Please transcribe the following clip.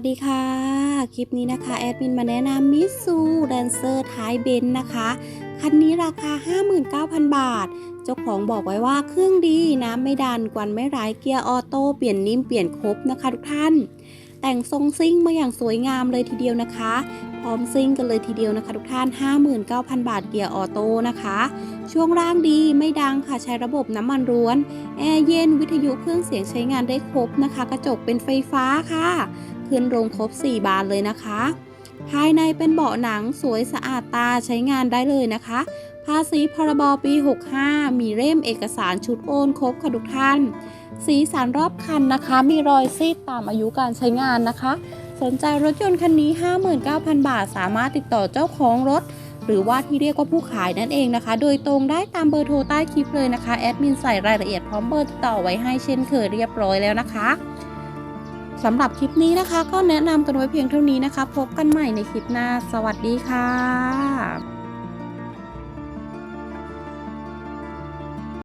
วัสดีค่ะ คลิปนี้นะคะ แอดมินมาแนะนำมิซูแดนเซอร์ท้ายเบนซ์นะคะ คันนี้ราคา 59,000 บาท เจ้าของบอกไว้ว่าเครื่องดี น้ำไม่ดัน กวนไม่ร้ายเกียร์ออโต้ เปลี่ยนนิ่มเปลี่ยนครบนะคะทุกท่าน แต่งทรงซิ่งมาอย่างสวยงามเลยทีเดียวนะคะ พร้อมซิ่งกันเลยทีเดียวนะคะทุกท่าน 59,000 บาทเกียร์ออโต้นะคะ ช่วงร่างดีไม่ดังค่ะใช้ระบบน้ำมันร้วน แอร์เย็นวิทยุเครื่องเสียงใช้งานได้ครบนะคะ กระจกเป็นไฟฟ้าค่ะ ขึ้นโรงครบ 4 บานเลยนะคะ ภายในเป็นเบาะหนังสวยสะอาดตาใช้งานได้เลยนะคะ ภาษีพรบปี 65 มีเล่มเอกสารชุดโอนครบค่ะทุกท่าน สีสันรอบคันนะคะ มีรอยซีดตามอายุการใช้งานนะคะ สนใจรถยนต์คันนี้ 59,000 บาท สามารถติดต่อเจ้าของรถ หรือว่าที่เรียกว่าผู้ขายนั่นเองนะคะ โดยตรงได้ตามเบอร์โทรใต้คลิปเลยนะคะแอดมินใส่รายละเอียดพร้อมเบอร์ติดต่อไว้ให้เช่นเคยเรียบร้อยแล้วนะคะ สำหรับคลิปนี้นะคะ ก็แนะนำกันไว้เพียงเท่านี้นะคะ พบกันใหม่ในคลิปหน้า สวัสดีค่ะ